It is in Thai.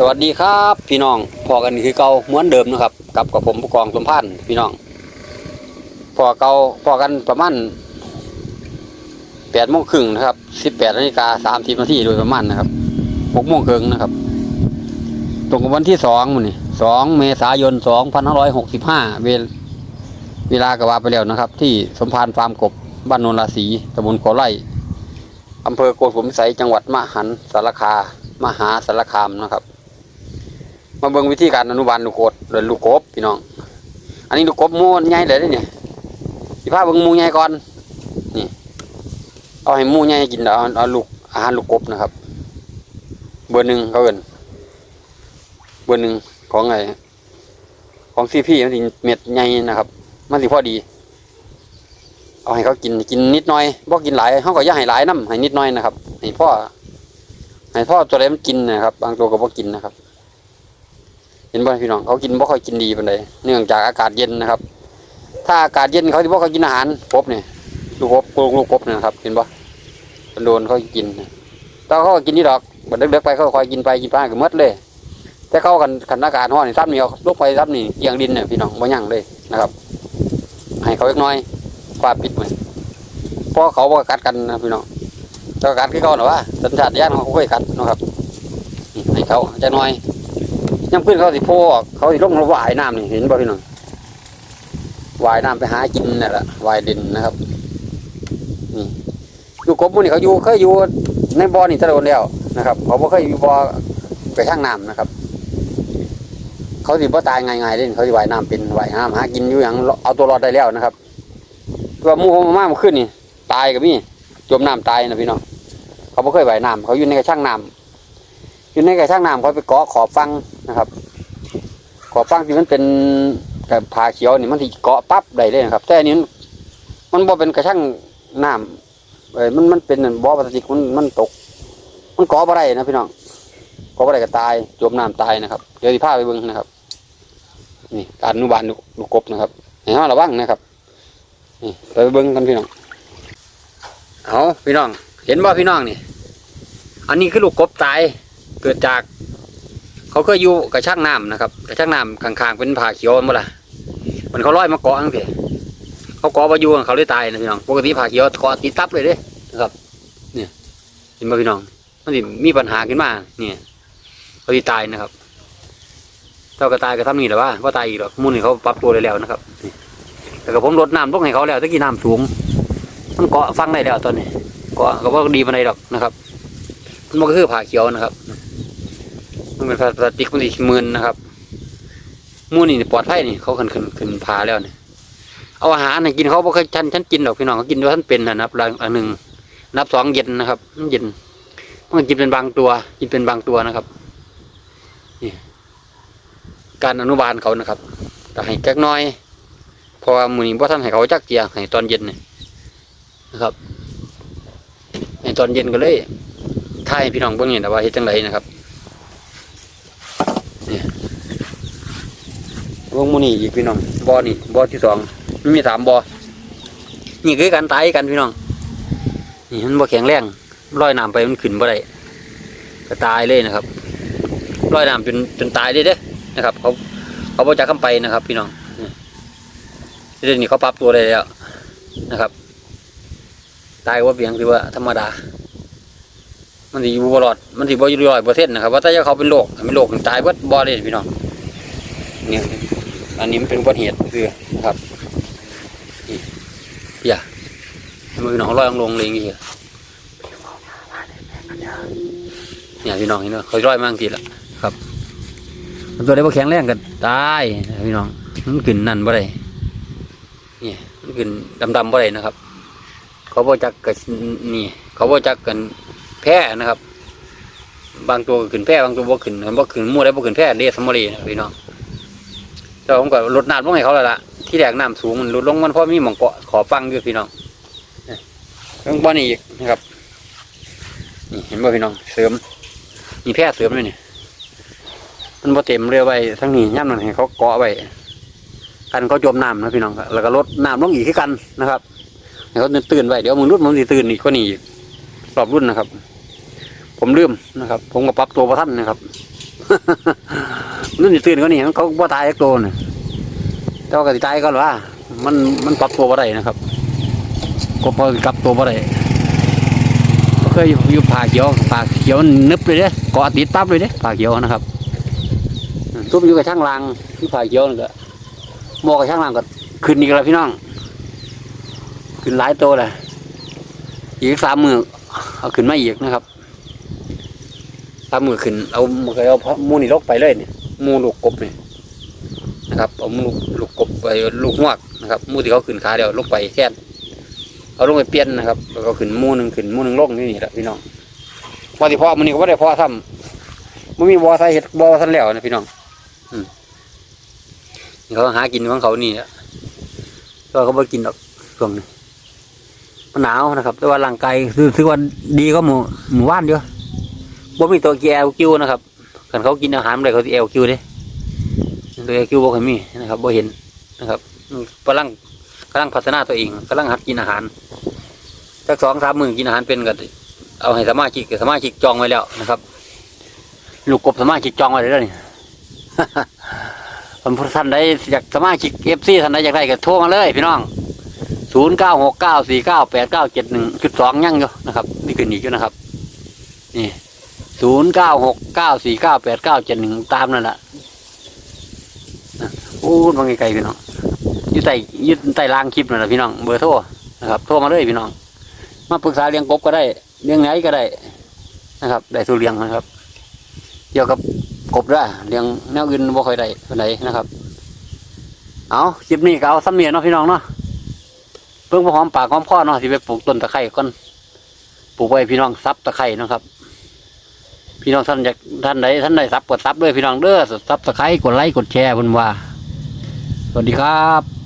สวัสดีครับพี่น้องพอกันคือเก่าเหมือนเดิมนะครับ กับกับผมผู้กองสมพันธ์พี่น้องพอเก่าพอกันประมาณแปดโมงครึ่งนะครับสิบแปดนาฬิกาสามสิบนาทีโดยประมาณนะครับหกโมงครึ่งนะครับ ตรงกับวันที่สองมื้อนี่สองเมษายนสองพันห้าร้อยหกสิบห้าเวลเวลากระวาไปแล้วนะครับ ที่สมพานฟาร์มกบบ้านโนนราศีตำบลโกไร่อำเภอโกสุมไสยจังหวัดมหันสารคามหาสารคามนะครับ มาเบิ่งวิธีการอนุบาลลูกโกดหรือลูกกบพี่น้อง อันนี้ลูกกบมูใหญ่เลยเนี่ยสิพาเบิ่งมูใหญ่ก่อน นี่ เอาให้มูใหญ่กินเอาเอาลูกอาหารลูกกบนะครับ เบอร์หนึ่งเขาเอินเบอร์หนึ่งของไงของซีพี่มันสิเม็ดใหญ่นะครับ มันสิพอดี เอาให้เขากินกินนิดหน่อยบ่กินหลายเขาก็ย่าให้หลายน้ำให้นิดหน่อยนะครับให้พ่อให้พ่อตัวใดมันกินนะครับ บางตัวก็บ่กินนะครับ นบ่พี่น้องเขากินบ่ค่อยกินดีปานใดเนื่องจากอากาศเย็นนะครับ ถ้าอากาศเย็นเขาสิบ่ค่อยกินอาหารกบเนี่ยลูกกบลูกลูกบเนี่ยนะครับเห็นบ่มันโดนเขากินแต่เขากินนี่ดอกบัดเด็กๆไปเขาคอยกินไปกินไปก็มดเลย แต่เขากันขันอากาศร้อนนี่ซ้ำนี่เอาลูกไปซ้ำนี่เอียงดินเนี่ยพี่น้องบ่ยั่งเลยนะครับ ให้เขาเล็กน้อยฟ้าปิดไว้เพราะเขาบ่กัดกันนะพี่น้องแต่กัดคือเขาหรอว่าสัญชาตญาณของเขาเคยกัดนะครับให้เขาจะน้อย ยังขึ้นเขาสิโพออกเขาสิลงมาว่ายน้ำนี่เห็นบ่พี่น้องว่ายน้ำไปหากินนั่นแหละว่ายดินนะครับนี่อยู่กบมูนี่เขาอยู่เคยอยู่ในบ่อนี่ตะโดนแล้วนะครับ เขาบ่เคยอยู่บ่อไปข้างน้ำนะครับ เขาสิบ่ตายง่ายๆเล่นเขาสิว่ายน้ำเป็นว่ายน้ำหากินอยู่อย่างเอาตัวรอดได้แล้วนะครับตัวมูของมามื่อคืนนี่ ตายกับมี่จมน้ำตายนะพี่น้องเขาบ่เคยว่ายน้ำเขาอยู่ในกระช่างน้ำอยู่ในกระช่างน้ำเขาไปเกาะขอบฟัง นะครับขอบฟังที่มันเป็นกับผาเขียวนี่มันที่เกาะปั๊บได้เลยนะครับ แต่อันนี้มันบ่เป็นกระช่างน้ำเอ้ยมันมันเป็นบ่อพลาสติกมันมันตก มันเกาะบ่ได้นะพี่น้องเกาะบ่ได้ก็ตายจมน้ำตายนะครับเดี๋ยวสิพาไปเบิ่งนะครับ นี่การอนุบาลลูกกบนะครับให้เราระวังนะครับนี่ไปเบิ่งกันพี่น้องเอาพี่น้อง เห็นบ่พี่น้องนี่ อันนี้คือลูกกบตายเกิดจาก เขาเคยอยู่กับช่างน้ำนะครับกับช่างน้ำข้างๆเป็นผาเขียวหมดละมันเขาลอยมาเกาะทั้งทีเขาเกาะมาอยู่เขาเลยตายนะพี่น้องปกติผาเขียวเกาะติดตับเลยเด้นะครับ เนี่ยเห็นไหมพี่น้อง มันสิมีปัญหาขึ้นมา เนี่ยเขาที่ตายนะครับเท่ากับตายก็ทำนี่แหละว่าว่าตายอีกหรอกมุ่นนี่เขาปรับตัวได้แล้วนะครับแต่กับผมลดน้ำลงให้เขาแล้วตะกี้น้ำสูงมันเกาะฟังได้แล้วตอนนี้เกาะก็ว่าดีมาในดอกนะครับ มันก็คือผ่าเขียวนะครับ มันเป็นพลาสติกมันอีกหมื่นนะครับมูนี่ปลอดภัยนี่เขาขึ้นขึ้นขึ้นพาแล้วเนี่ยเอาอาหารให้กินเขาบ่เคยฉันฉันกินหรอกพี่น้องเขากินว่าท่านเป็นนะครับอันอันหนึ่งนับสองเย็นนะครับมันเย็นมันกินเป็นบางตัว กินเป็นบางตัวนะครับนี่การอนุบาลเขานะครับแต่ให้แก๊กน้อยพราะว่ามือนี้ว่าท่านให้เขาจักเจียให้ตอนเย็นเนี่ยนะครับให้ตอนเย็นก็เลยถ่ายพี่น้องเบิ่งนี่แต่ว่าเฮ็ดจังไดนะครับ นี่วงมูนี่อีกพี่น้องบอนี่บอที่สองมันมีสามบอนี่คือการตายกันพี่น้อง นี่มันบ่แข็งแรงลอยน้ำไปมันขึ้นบ่ได้ก็ตายเลยนะครับลอยน้ำจนจนตายเลยเด้นะครับ เขาเขาบ่จักคำไปนะครับ พี่น้องเนี่เดี๋ยวนี้เขาปรับตัวได้แล้วนะครับ ตายว่าเพียงคือว่าธรรมดา มันสิอยู่บลอดมันสิบ่อยู่ร้อยเปอร์เซ็นต์นะครับว่าถ้าเขาเป็นโรคเป็นโรคตายเบิดบ่เลยพี่น้องเนี่ยอันนี้มันเป็นอุบัติเหตุคือนะครับนี่อย่ามือน้องลอยลงเลยอย่างเงี้ยเนี่ยพี่น้องเห็นไหมเขาลอยมาบางทีละครับมันตัวใดบ่แข็งแรงกันตายพี่น้องมันขึ้นนั่นบ่ได้เนี่ยมันขึ้นดำๆบ่ได้นะครับ เขาบ่จักกันนี่ เขาบ่จักกัน พ้นะครับ บางตัวก็ขึ้นแพ้บางตัวบ่ขึ้นบ่ขึ้นมั่วได้บ่ขึ้นแพ้เดสมอรีนะพี่น้องแต่ผมก็ลดน้ำลงให้เขาแล้วล่ะที่แรกน้ำสูงมันลดลงมันเพราะมีหมองเกาะขอฟังอยู่พี่น้องเรื่องบ่อนี่อีกนะครับนี่เห็นบ่พี่น้องเสริมมีแพร่เสริมด้วยนี่มันบ่เต็มเรือไว้ทั้งนี้ย่ำนั่นให้เขาเกาะไว้กันเขาจมน้ำนะพี่น้องแล้วก็ลดน้ำลงอีกคือกันนะครับเขาตื่นไว้เดี๋ยวมึงรุดมันตื่นอีกก็นี่รอบรุ่นนะครับ ผมลืมนะครับ ผมก็ปรับตัวประทันนะครับนั่นตื่นก็นี่เขาบ่ตายจักตัวน่ะแต่ว่าก็สิตายก็หรอว่า มันมันปรับตัวบ่ได้นะครับ ก็พอกลับตัวบ่ได้ก็เคยอยู่ผ่าเขียวผ่าเขียวนึบเลยเด้เกาะติดปั๊บเลยเด้ผ่าเขียวนะครับทุบอยู่กับช่างรางที่ผ่าเขียวนั่ก็หมอกับช่างรางก็ขึ้นอีกแล้วพี่น้อง ขึ้นหลายตัวเลยอีกสามมือเอาขึ้นมาอีกนะครับ ตามมือขึ้น เอาเคยเอามูนี่ลกไปเลยเนี่ยมูลูกกบเนี่ยนะครับเอามูลูกกบไปลูกหวกนะครับมูที่เขาขึ้นขาเดียวลกไปแค่นเอาลงไปเปลี่ยนนะครับ แล้วก็ขึ้นมูหนึ่งขึ้นมูหนึ่งลงนี่นี่แหละพี่น้องพอที่พ่อมันนี่ก็ไม่ได้พ่อทำมันมีบอใส่เห็ดบอทันแล้วนะพี่น้องอืมเขาหากินของเขานี่ก็เขาไม่กินหรอกช่วงนี้มันหนาวนะครับ แต่ว่าร่างกายคือถือว่าดีก็หมู่หมู่บ้านเดียว บ่มีตัวเกียร์คิวนะครับคันเขากินอาหารอะไรเขาสิเอลคิวเด้ตัวเอลคิวบ่เคยมีนะครับบ่เห็นนะครับกำลังกำลังพัฒนาตัวเองกำลังหัดกินอาหารสักสองสามมื้อกินอาหารเป็นก็เอาให้สมาชิกสมาชิกจองไว้แล้วนะครับลูกกบสมาชิกจองไว้แล้วนี่คนผู้ท่านใดอยากสมาชิกเอฟซีท่านใดอยากได้ก็โทรมาเลยพี่น้องศูนย์เก้าหกเก้าสี่เก้าแปดเก้าเจ็ดหนึ่งจุดสองยั่งอยู่นะครับนี่ขึ้นอีกอยู่นะครับ นี่ ศูนย์เก้าหกเก้าสี่เก้าแปดเก้าเจ็ดหนึ่งตามนั่นแหละนะโอ้บางไกลๆพี่น้องยึดใต้ยึดใต้รางคลิปนั่นแหละพี่น้องเบอร์โทรนะครับโทรมาเลยพี่น้อง มาปรึกษาเลี้ยงกบก็ได้เลี้ยงไหนก็ได้นะครับ ได้ทุเลี้ยงนะครับ เกี่ยวกับกบได้เลี้ยงแนวอื่นบ่ค่อยได้เท่าไหนนะครับ เอาคลิปนี้ก็เอาซ้ำเมียเนาะพี่น้องเนาะเพิ่งพอหอมปากหอมคอเนาะที่ไปปลูกต้นตะไคร้ก่อนปลูกไว้พี่น้องซับตะไคร้เนะครับ พี่น้องท่านอยากท่านใดท่านใดซับกดซับด้วยพี่น้องเด้อซับตะไคร้กดไลค์กดแชร์เพิ่นว่า สวัสดีครับ